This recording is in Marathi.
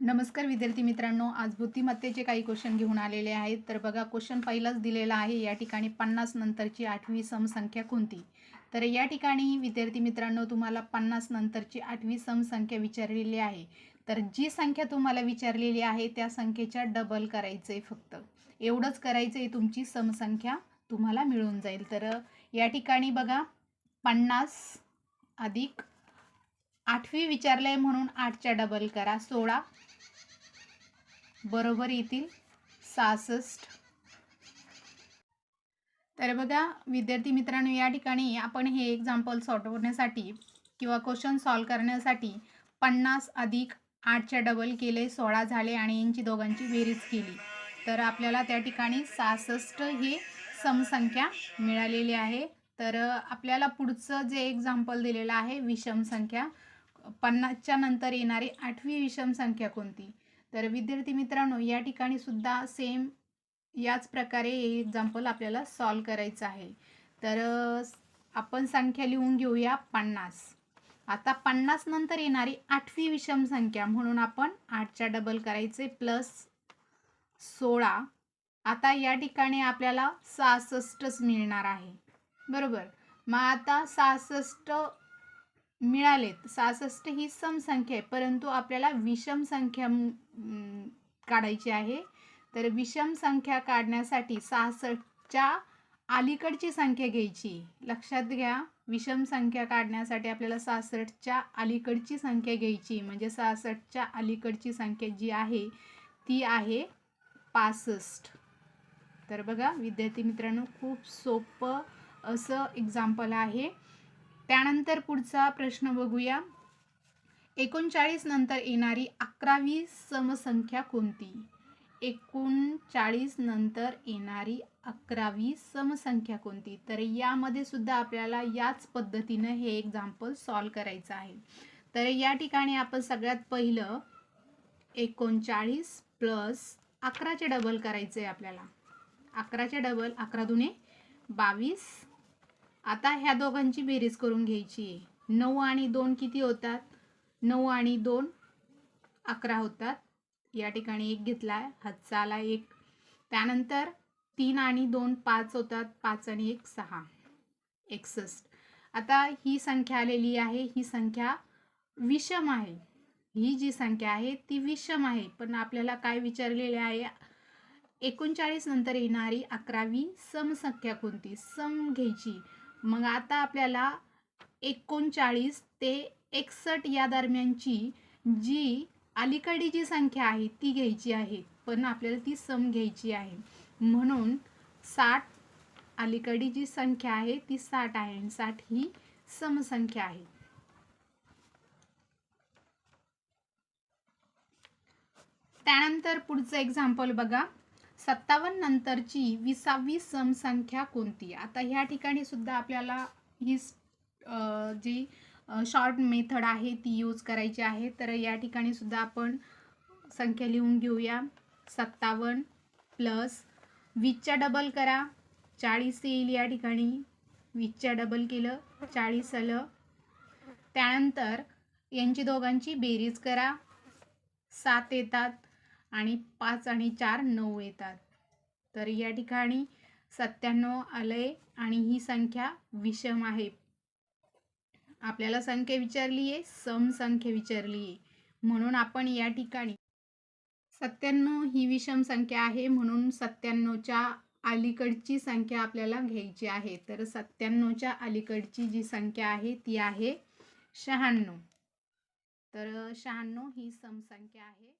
नमस्कार विद्यार्थी मित्रांनो. आज बुद्धिमत्तेचे काही क्वेश्चन घेऊन आलेले आहेत. तर बघा क्वेश्चन पहिलाच दिलेला आहे. या ठिकाणी पन्नास नंतरची आठवी समसंख्या कोणती? तर या ठिकाणी विद्यार्थी मित्रांनो तुम्हाला पन्नास नंतरची आठवी समसंख्या विचारलेली आहे. तर जी संख्या तुम्हाला विचारलेली आहे त्या संख्येच्या डबल करायचं आहे फक्त. एवढंच करायचं आहे तुमची समसंख्या तुम्हाला मिळून जाईल. तर या ठिकाणी बघा पन्नास अधिक आठवी विचारलंय म्हणून आठच्या डबल करा. सोळा बरोबर येतील. सहासष्ट तर बघा विद्यार्थी मित्रांनो या ठिकाणी आपण हे एक्झाम्पल सोडवण्यासाठी किंवा क्वेश्चन सॉल्व करण्यासाठी पन्नास अधिक आठच्या डबल केले सोळा झाले आणि यांची दोघांची बेरीज केली. तर आपल्याला त्या ठिकाणी सहासष्ट ही समसंख्या मिळालेली आहे. तर आपल्याला पुढचं जे एक्झाम्पल दिलेलं आहे विषम संख्या पन्नासच्या नंतर येणारी आठवी विषम संख्या कोणती? तर विद्यार्थी मित्रांनो या ठिकाणी सुद्धा सेम याच प्रकारे हे एक्झाम्पल आपल्याला सॉल्व करायचं आहे. तर आपण संख्या लिहून घेऊया पन्नास. आता पन्नास नंतर येणारी आठवी विषम संख्या म्हणून आपण आठच्या डबल करायचे प्लस सोळा. आता या ठिकाणी आपल्याला सहासष्टच मिळणार आहे. बरोबर? मग आता सहासष्ट मिळालेत सहासष्ट ही समसंख्या आहे. परंतु आपल्याला विषम संख्या काढायची आहे. तर विषम संख्या काढण्यासाठी सहासष्टच्या अलीकडची संख्या घ्यायची. लक्षात घ्या विषम संख्या काढण्यासाठी आपल्याला सहासष्टच्या अलीकडची संख्या घ्यायची. म्हणजे सहासष्टच्या अलीकडची संख्या जी आहे ती आहे पासष्ट. तर बघा विद्यार्थी मित्रांनो खूप सोपं असं एक्झाम्पल आहे. त्यानंतर पुढचा प्रश्न बघूया. एकोणचाळीस नंतर येणारी अकरावी समसंख्या कोणती? एकोणचाळीस नंतर येणारी अकरावी समसंख्या कोणती? तर यामध्ये सुद्धा आपल्याला याच पद्धतीनं हे एक्झाम्पल सॉल्व करायचं आहे. तर या ठिकाणी आपण सगळ्यात पहिलं एकोणचाळीस प्लस अकराचे डबल करायचं आहे आपल्याला. अकराचे डबल अकरा दुने बावीस आता ह्या दोघांची बेरीज करून घ्यायची. आहे नऊ आणि दोन किती होतात? नऊ आणि दोन अकरा होतात. या ठिकाणी एक घेतला आहे हातचा आला एक. त्यानंतर तीन आणि दोन पाच होतात पाच आणि एक सहा. एकसष्ट. आता ही संख्या आलेली आहे ही संख्या विषम आहे. ही जी संख्या आहे ती विषम आहे. पण आपल्याला काय विचारलेले आहे? एकोणचाळीस नंतर येणारी अकरावी समसंख्या कोणती? सम घ्यायची. मग आता आपल्याला एकोणचाळीस ते एकसष्ट या दरम्यानची जी अलीकडे जी संख्या आहे ती घ्यायची आहे. पण आपल्याला ती सम घ्यायची आहे. म्हणून साठ अलीकडे जी संख्या आहे ती साठ आहे आणि साठ ही समसंख्या आहे. त्यानंतर पुढचं एक्झाम्पल बघा. सत्तावन्न नंतरची विसावी समसंख्या कोणती? आता ह्या ठिकाणी सुद्धा आपल्याला ही जी शॉर्ट मेथड आहे ती यूज करायची आहे. तर या ठिकाणी सुद्धा आपण संख्या लिहून घेऊया. सत्तावन्न प्लस वीसच्या डबल करा. चाळीस येईल या ठिकाणी. वीसच्या डबल केलं चाळीस आलं. त्यानंतर यांची दोघांची बेरीज करा. सात येतात. आणि पाच आणि चार नऊ येतात. तर या ठिकाणी सत्त्याण्णव आलंय आणि ही संख्या विषम आहे. आपल्याला संख्या विचारली आहे सम संख्या विचारली आहे म्हणून आपण या ठिकाणी सत्त्याण्णव ही विषम संख्या आहे म्हणून सत्त्याण्णवच्या अलीकडची संख्या आपल्याला घ्यायची आहे. तर सत्त्याण्णवच्या अलीकडची जी संख्या आहे ती आहे शहाण्णव. तर शहाण्णव ही समसंख्या आहे.